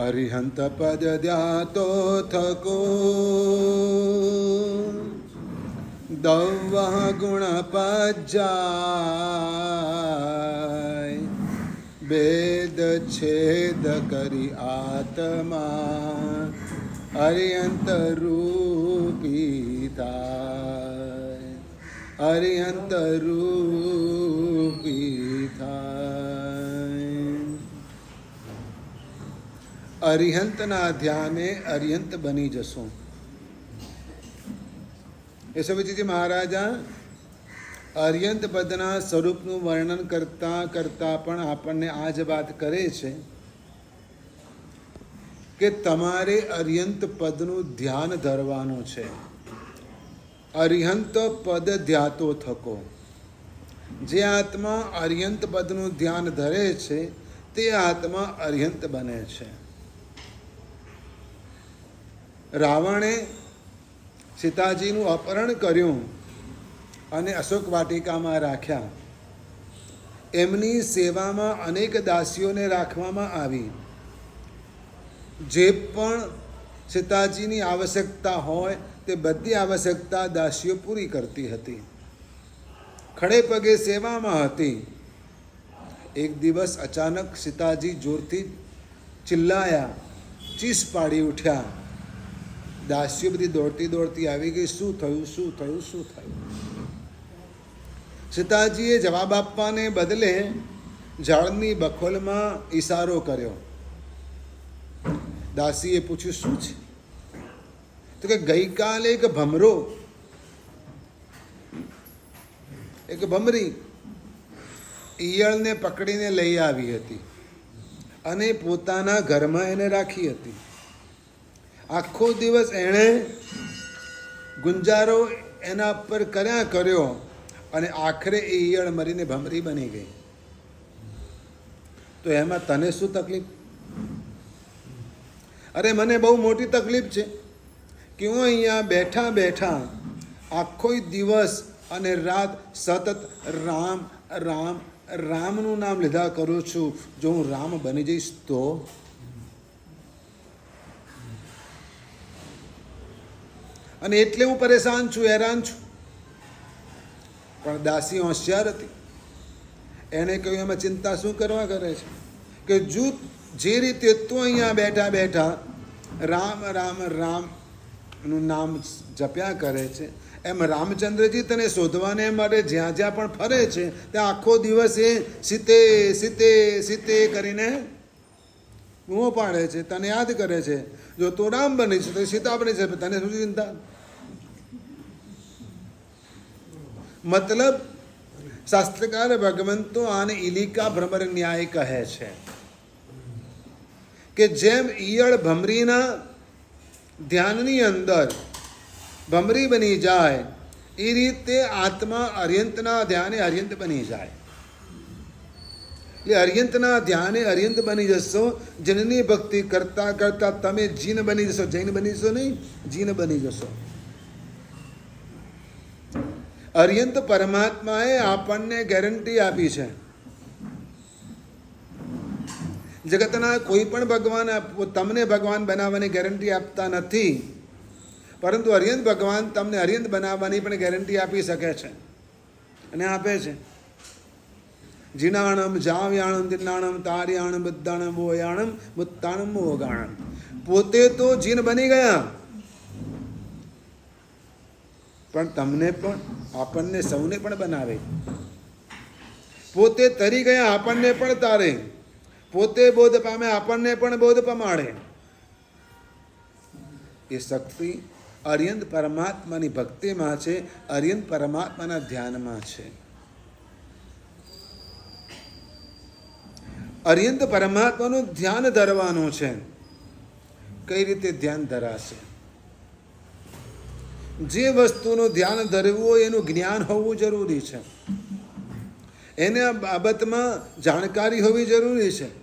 અરિહંત પદ દ્યાતો થકો દૌવ ગુણ પજાય વેદ છેદ કરી આત્મા અરિયંત રૂપિતા અરિયંત રૂપી અરિહંતના ધ્યાને અરિહંત બની જશો. યશોવીજી મહારાજા અરિયંત પદના સ્વરૂપનું વર્ણન કરતા કરતા પણ આપણને આ જ વાત કરે છે કે તમારે અરિયંત પદનું ધ્યાન ધરવાનું છે. અરિહંત પદ ધ્યાતો થકો. જે આત્મા અરિયંત પદનું ધ્યાન ધરે છે, તે આત્મા અરિહંત બને છે. રાવણે સીતાજીનું અપહરણ કર્યું અને અશોક વાટિકામાં રાખ્યા. એમની સેવામાં અનેક દાસીઓને રાખવામાં આવી. જે પણ સીતાજીની આવશ્યકતા હોય તે બધી આવશ્યકતા દાસીઓ પૂરી કરતી હતી. ખડે પગે સેવામાં હતી. એક દિવસ અચાનક સીતાજી જોરથી ચિલ્લાયા, ચીસ પાડી ઉઠ્યા. દાસીઓ બધી દોડતી દોડતી આવી ગઈ, શું થયું શું થયું શું થયું? સીતાજીએ જવાબ આપવાને બદલે ઝાડની બખોલમાં ઈશારો કર્યો. દાસીએ પૂછ્યું, શું છે? તો કે, ગઈકાલે એક ભમરો, એક ભમરી ઈયળને પકડીને લઈ આવી હતી અને પોતાના ઘરમાં એને રાખી હતી. આખો દિવસ એણે ગુંજારો એના પર કર્યા કર્યો અને આખરે એ ઈયળ મરીને ભમરી બની ગઈ. તો એમાં તને શું તકલીફ? અરે મને બહુ મોટી તકલીફ છે કે હું અહીંયા બેઠા બેઠા આખો દિવસ અને રાત સતત રામ રામ, રામનું નામ લીધા કરું છું. જો હું રામ બની જઈશ તો? અને એટલે હું પરેશાન છું, હેરાન છું. પણ દાસી હોશિયાર હતી. એણે કહ્યું, એમાં ચિંતા શું કરવા કરે છે? કે જૂથ જે રીતે તું અહીંયા બેઠા બેઠા રામ રામ રામનું નામ જપ્યા કરે છે, એમ રામચંદ્રજી તને શોધવાને માટે જ્યાં જ્યાં પણ ફરે છે, ત્યાં આખો દિવસ એ સીતે સીતે સીતે કરીને બૂમો પાડે છે. તને યાદ કરે છે? જો તું રામ બની છે, તો સીતા બની છે તને શું ચિંતા? મતલબ શાસ્ત્રકાર ભગવંતો આને ઇલિકા ભ્રમર ન્યાય કહે છે કે જેમ ઈયળ ભમરીના ધ્યાનની અંદર ભમરી બની જાય એ રીતે આત્મા અર્યંતના ધ્યાને અર્યંત બની જાય એટલે અર્યંતના ધ્યાને અર્યંત બની જશો જનની ભક્તિ કરતા કરતા તમે જીન બની જશો જૈન બની જશો નહીં જીન બની જશો અર્યંત પરમાત્માએ આપણને ગેરંટી આપી છે. જગતના કોઈ પણ ભગવાન તમને ભગવાન બનાવવાની ગેરંટી આપતા નથી. પરંતુ અર્યંત ભગવાન તમને અર્યંત બનાવવાની પણ ગેરંટી આપી શકે છે અને આપે છે. જીનાણમ, જાવ્યાણમ, દિનાણમ, તાર્યાણમ બુદ્ધાણમ ઓયાણમ મુત્તાણમ ઓગાણમ પોતે તો જીન બની ગયા. પણ તમને પણ, આપણને સૌને પણ બનાવે. પોતે તરી ગયા આપણને પણ તારે. પોતે બોધ પામે આપણને પણ બોધ પમાડે. એ શક્તિ અર્યંત પરમાત્માની ભક્તિમાં છે, અર્યંત પરમાત્માના ધ્યાનમાં છે. અર્યંત પરમાત્માનું ધ્યાન ધરવાનું છે. કઈ રીતે ધ્યાન ધરાશે? જે વસ્તુનું ધ્યાન ધરવું હોય એનું જ્ઞાન હોવું જરૂરી છે. એને આ બાબતમાં જાણકારી હોવી જરૂરી છે.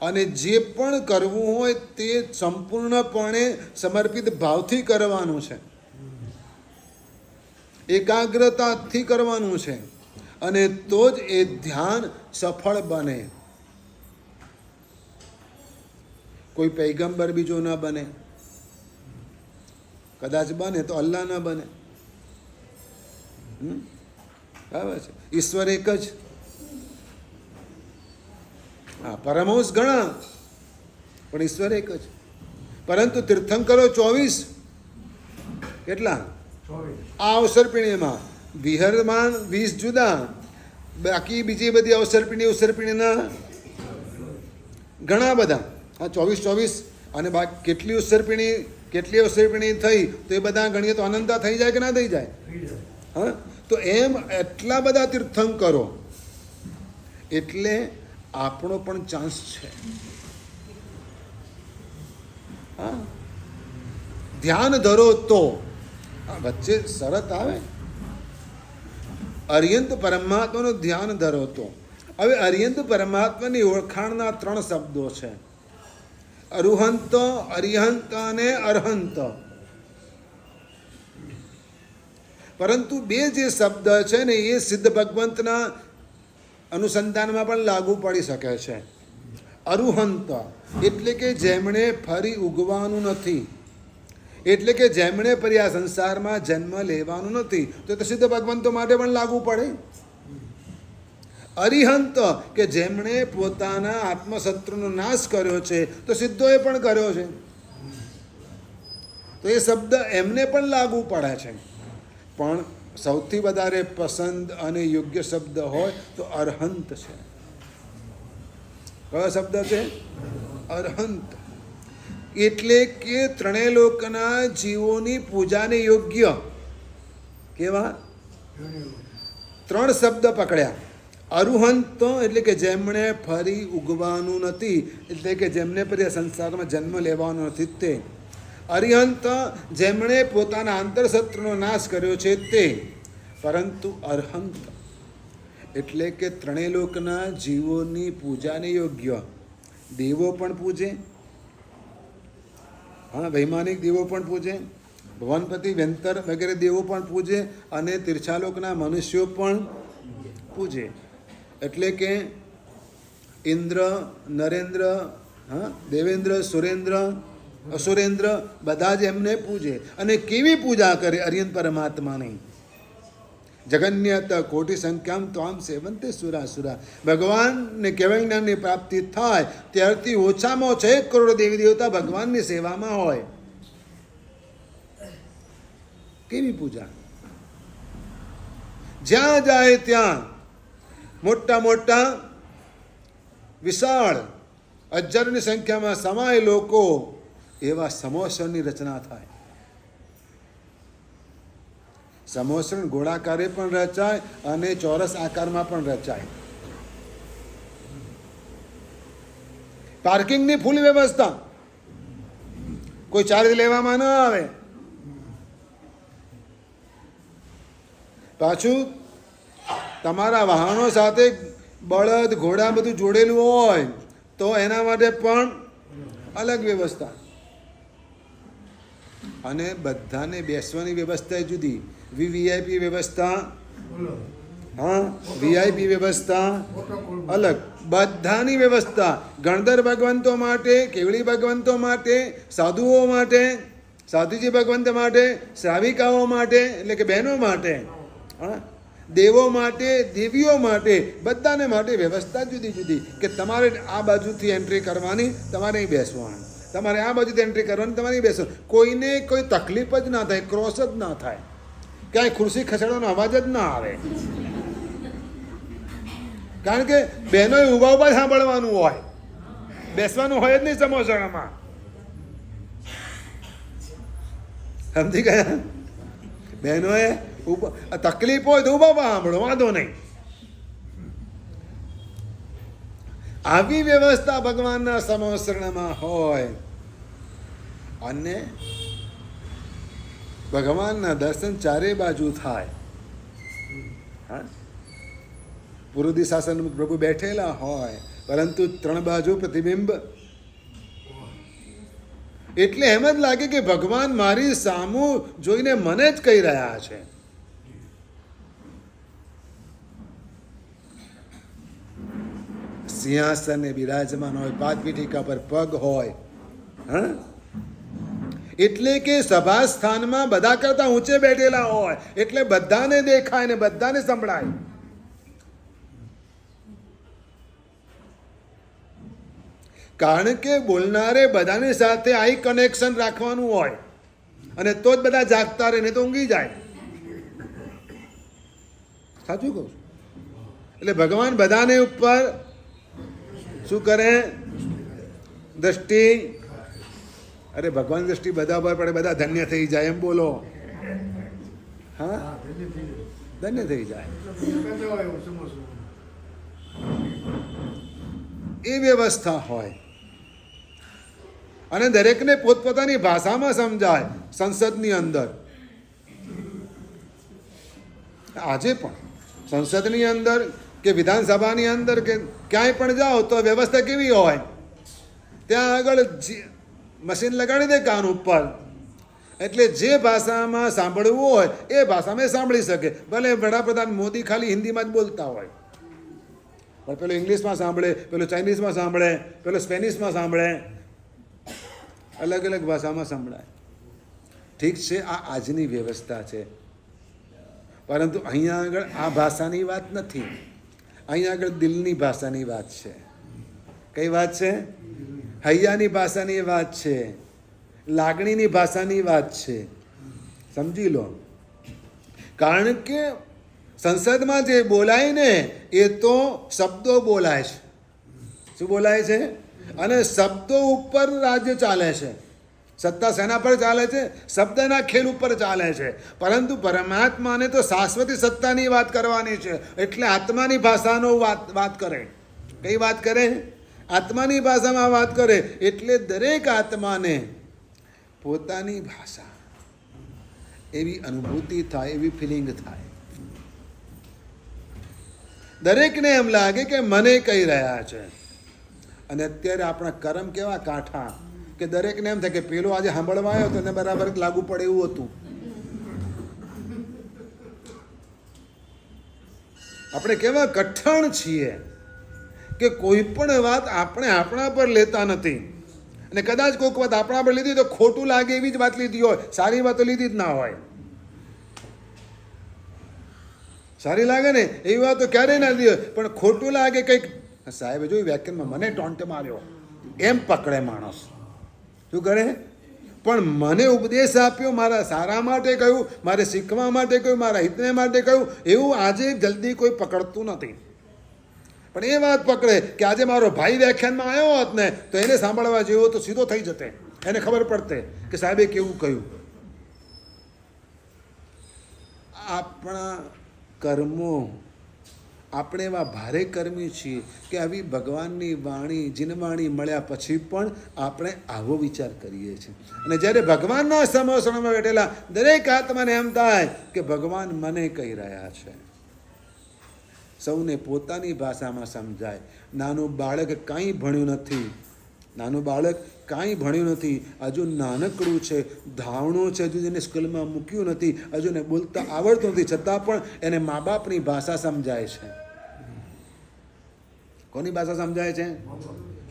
અને જે પણ કરવું હોય તે સંપૂર્ણપણે સમર્પિત ભાવથી કરવાનું છે. એકાગ્રતાથી કરવાનું છે. અને તો જ એ ધ્યાન સફળ બને. કોઈ પૈગંબર બીજો ન બને. કદાચ બને તો અલ્લાહ ના બને. બરાબર છે. ઈશ્વર એક જ. હા પરમહંસ ઘણા પણ ઈશ્વર એક જ. પરંતુ તીર્થંકરો ચોવીસ. કેટલા? આ અવસરપીણીમાં વિહરમાન વીસ જુદા. બાકી બીજી બધી અવસરપીણી પીણી ઘણા બધા. આ ચોવીસ ચોવીસ. અને બાકી કેટલી ઉત્સર્પિણી કેટલી અવસર્પિણી થઈ તો એ બધા ગણીએ તો અનંતા થઈ જાય કે ના થઈ જાય? હા? તો એમ એટલા બધા તીર્થંકરો એટલે આપણો પણ ચાન્સ છે. હા? ધ્યાન ધરો તો. વચ્ચે શરત આવે. અર્યંત પરમાત્માનું ધ્યાન ધરો તો. હવે અર્યંત પરમાત્માની ઓળખાણના ત્રણ શબ્દો છે. અરુહંત, અરિહંત અને અરહંત. પરંતુ બે જે શબ્દ છે ને, એ સિદ્ધ ભગવંતના અનુસંધાનમાં પણ લાગુ પડી શકે છે. અરુહંત એટલે કે જેમણે ફરી ઉગવાનું નથી. એટલે કે જેમણે ફરી આ સંસારમાં જન્મ લેવાનું નથી. તો તે સિદ્ધ ભગવંતો માટે પણ લાગુ પડે. અરિહંત કે જેમણે પોતાના આત્મશત્રુનો નાશ કર્યો છે, તો સિદ્ધોએ પણ કર્યો છે. તો એ શબ્દ એમને પણ લાગુ પડે છે. પણ સૌથી વધારે પસંદ અને યોગ્ય શબ્દ હોય તો અરહંત છે. કયો શબ્દ છે? અરહંત. એટલે કે ત્રણેય લોકના જીવોની પૂજાને યોગ્ય કેવા? ત્રણ શબ્દ પકડ્યા. અરુહંત એટલે કે જેમણે ફરી ઉગવાનું નથી, એટલે કે જેમને ફરી આ સંસારમાં જન્મ લેવાનો નથી તે. અરિહંત જેમણે પોતાના આંતરસત્રનો નાશ કર્યો છે તે. પરંતુ અરહંત એટલે કે ત્રણેય લોકના જીવોની પૂજાને યોગ્ય. દેવો પણ પૂજે. હા, વૈમાનિક દેવો પણ પૂજે. ભવનપતિ વેંતર વગેરે દેવો પણ પૂજે અને તીર્છાલોકના મનુષ્યો પણ પૂજે. એટલે કે ઇન્દ્ર, નરેન્દ્ર, હા, દેવેન્દ્ર, સુરેન્દ્ર, અસુરેન્દ્ર, બધા જ એમને પૂજે. અને કેવી પૂજા કરે અરિયંત પરમાત્માની? જગન્યત કોટી સંખ્યામ સેવંતે સુરા સુરા. ભગવાનને કેવળ જ્ઞાનની પ્રાપ્તિ થાય, ત્યારથી ઓછામાં ઓછા એક કરોડ દેવી દેવતા ભગવાનની સેવામાં હોય. કેવી પૂજા? જ્યાં જાય ત્યાં મોટા મોટા વિશાળ હજારોની સંખ્યામાં સમાય લોકો એવા સમોસરની રચના થાય. સમોસણ ગોળાકારે પણ રચાય અને ચોરસ આકારમાં પણ રચાય. પાર્કિંગની ફૂલ વ્યવસ્થા. કોઈ ચાર્જ લેવામાં ન આવે. પાછું તમારા વાહનો સાથે બળદ, ઘોડા બધું જોડેલું હોય, તો એના માટે પણ અલગ વ્યવસ્થા. અને બધાને બેસવાની વ્યવસ્થા જુદી. વીવીઆઈપી વ્યવસ્થા, હા વીઆઈપી વ્યવસ્થા અલગ. બધાની વ્યવસ્થા. ગણધર ભગવંતો માટે કેવડી ભગવંતો માટે, સાધુઓ માટે, સાધુજી ભગવંત માટે, શ્રાવિકાઓ માટે, એટલે કે બહેનો માટે. હા દેવો માટે, દેવીઓ માટે, બધાને માટે વ્યવસ્થા જુદી જુદી કે તમારે આ બાજુથી એન્ટ્રી કરવાની, તમારે અહીં બેસવાનું. તમારે આ બાજુથી એન્ટ્રી કરવાની, તમારે અહીં બેસવાનું. કોઈને કોઈ તકલીફ જ ના થાય, ક્રોસ જ ના થાય. ક્યાંય ખુરશી ખસેડવાનો અવાજ જ ના આવે. કારણ કે બહેનોએ ઊભા ઊભા સાંભળવાનું હોય. બેસવાનું હોય જ નહીં સમોસામાં સમજી ગયા? બહેનોએ તકલીફ હોય તો ઊભા સાંભળો, વાંધો નહીં. આવી વ્યવસ્થા ભગવાનના સમોસરણમાં હોય અને ભગવાનના દર્શન ચારે બાજુ થાય. હા? પુરુષ શાસન પ્રભુ બેઠેલા હોય, પરંતુ ત્રણ બાજુ પ્રતિબિંબ. એટલે એમ જ લાગે કે ભગવાન મારી સામું જોઈને મને જ કહી રહ્યા છે. સિંહાસને બિરાજમાન હોય, પાદપીઠિકા પર પગ હોય, હા? એટલે કે સભા સ્થાનમાં બધા કરતા ઊંચે બેઠેલા હોય, એટલે બધાને દેખાય ને બધાને સંભળાય. કારણ કે બોલનારે બધાની સાથે આઈ કનેક્શન રાખવાનું હોય, અને તો જ બધા જાગતા રહે ને તો ઊંઘી જાય. સાચું કહું એટલે ભગવાન બધાને ઉપર શું કરે? દ્રષ્ટિ. અરે, ભગવાન દ્રષ્ટિ બધા પર પડે, બધા ધન્ય થઈ જાય, એમ બોલો. હા? ધન્ય થઈ જાય. એ વ્યવસ્થા હોય. અને દરેકને પોતપોતાની ભાષામાં સમજાય, સંસદની અંદર. આજે પણ સંસદની અંદર કે વિધાનસભાની અંદર કે ક્યાંય પણ જાઓ તો વ્યવસ્થા કેવી હોય? ત્યાં આગળ મશીન લગાડી દે કાન ઉપર. એટલે જે ભાષામાં સાંભળવું હોય, એ ભાષામાં સાંભળી શકે. ભલે વડાપ્રધાન મોદી ખાલી હિન્દીમાં જ બોલતા હોય. પણ પેલો ઇંગ્લિશમાં સાંભળે, પેલો ચાઇનીઝમાં સાંભળે, પેલો સ્પેનિશમાં સાંભળે. અલગ અલગ ભાષામાં સંભળાય. ઠીક છે, આ આજની વ્યવસ્થા છે. પરંતુ અહીંયા આગળ આ ભાષાની વાત નથી. અહીંયા આગળ દિલની ભાષાની વાત છે. કઈ વાત છે? હૈયાની ભાષાની વાત છે. લાગણીની ભાષાની વાત છે. સમજી લો. કારણ કે સંસદમાં જે બોલાય ને, એ તો શબ્દો બોલાય છે. શું બોલાય છે? અને શબ્દો ઉપર રાજ્ય ચાલે છે. સત્તા શેના પર ચાલે છે, શબ્દના ખેલ ઉપર ચાલે છે. પરંતુ પરમાત્માને તો શાશ્વતી સત્તાની વાત કરવાની છે. એટલે આત્માની ભાષાનો વાત વાત કરે. કઈ વાત કરે? આત્માની ભાષામાં વાત કરે. એટલે દરેક આત્માને પોતાની ભાષા એવી અનુભૂતિ થાય, એવી ફિલિંગ થાય. દરેકને એમ લાગે કે મને કહી રહ્યા છે. અને અત્યારે આપણા કર્મ કેવા કાંઠા? કે દરેકને એમ થાય કે પેલો આજે સાંભળવા આવ્યો તો એને બરાબર લાગુ પડે એવું હતું. આપણે કેવા કઠણ છીએ કે કોઈ પણ વાત આપણે આપણા પર લેતા નથી. અને કદાચ કોઈક વાત આપણા પર લીધી તો ખોટું લાગે એવી જ વાત લીધી હોય, સારી વાતો લીધી જ ના હોય. સારી લાગે ને એવી વાતો ક્યારેય ના લીધી હોય, પણ ખોટું લાગે કંઈક. સાહેબે જોયું વ્યાખ્યાનમાં મને ટોન્ટ માર્યો. એમ પકડે માણસ. શું કરે? પણ મને ઉપદેશ આપ્યો, મારા સારા માટે કહ્યું, મારે શીખવા માટે કહ્યું, મારા હિતને માટે કહ્યું, એવું આજે જલ્દી કોઈ પકડતું નથી. પણ એ વાત પકડે કે આજે મારો ભાઈ વ્યાખ્યાનમાં આવ્યો હોત ને, તો એને સાંભળવા જેવો તો સીધો થઈ જતે. એને ખબર પડતે કે સાહેબે કેવું કહ્યું. આપણા કર્મો આપણે એવા ભારે કર્મી છીએ કે આવી ભગવાનની વાણી, જીનવાણી મળ્યા પછી પણ આપણે આવો વિચાર કરીએ છીએ. અને જ્યારે ભગવાનના સમોસણમાં બેઠેલા દરેક આત્માને એમ થાય કે ભગવાન મને કહી રહ્યા છે. સૌને પોતાની ભાષામાં સમજાય. નાનું બાળક કાંઈ ભણ્યું નથી. નાનું બાળક કાંઈ ભણ્યું નથી. હજુ નાનકડું છે, ધાવણું છે, હજુ એને સ્કૂલમાં મૂક્યું નથી હજુ એને બોલતા આવડતું નથી. છતાં પણ એને મા બાપની ભાષા સમજાય છે. કોની ભાષા સમજાય છે?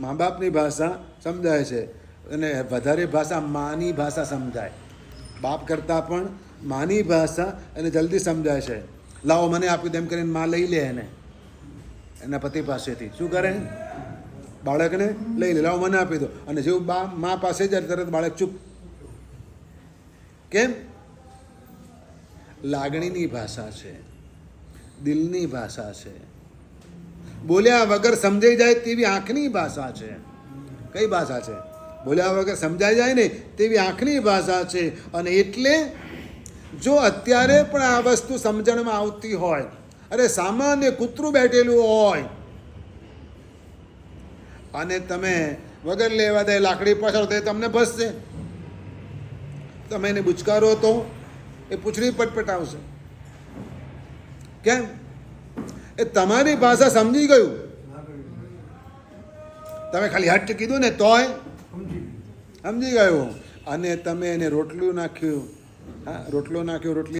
મા બાપની ભાષા સમજાય છે. અને વધારે ભાષા માની ભાષા સમજાય. બાપ કરતાં પણ માની ભાષા એને જલ્દી સમજાય છે. લાવો, મને આપ્યું તેમ કરીને માં લઈ લે એને. એના પતિ પાસેથી. શું કરે? બાળકને લઈ લે. લાવો, મને આપી દો. અને જેવું બા, મા પાસે જાય તરત બાળક ચૂપ. કેમ? લાગણીની ભાષા છે. દિલની ભાષા છે. બોલ્યા વગર સમજાઈ જાય તેવી આંખની ભાષા છે. કઈ ભાષા છે? બોલ્યા વગર સમજાઈ જાય ને તેવી આંખની ભાષા છે. અને એટલે જો અત્યારે પણ આ વસ્તુ સમજણમાં આવતી હોય, અરે સામાન્ય કૂતરું બેઠેલું હોય, અને તમે વગર લેવા દે લાકડી પાછળ તે તમને ભસશે તમે એને બુચકારો તો એ પૂછડી પટપટાવશે કેમ? એ તમારી ભાષા સમજી ગયું? તમે ખાલી હટ કીધું ને તોય સમજી ગયું. અને તમે એને રોટલું નાખ્યું. હા રોટલો નાખ્યો રોટલી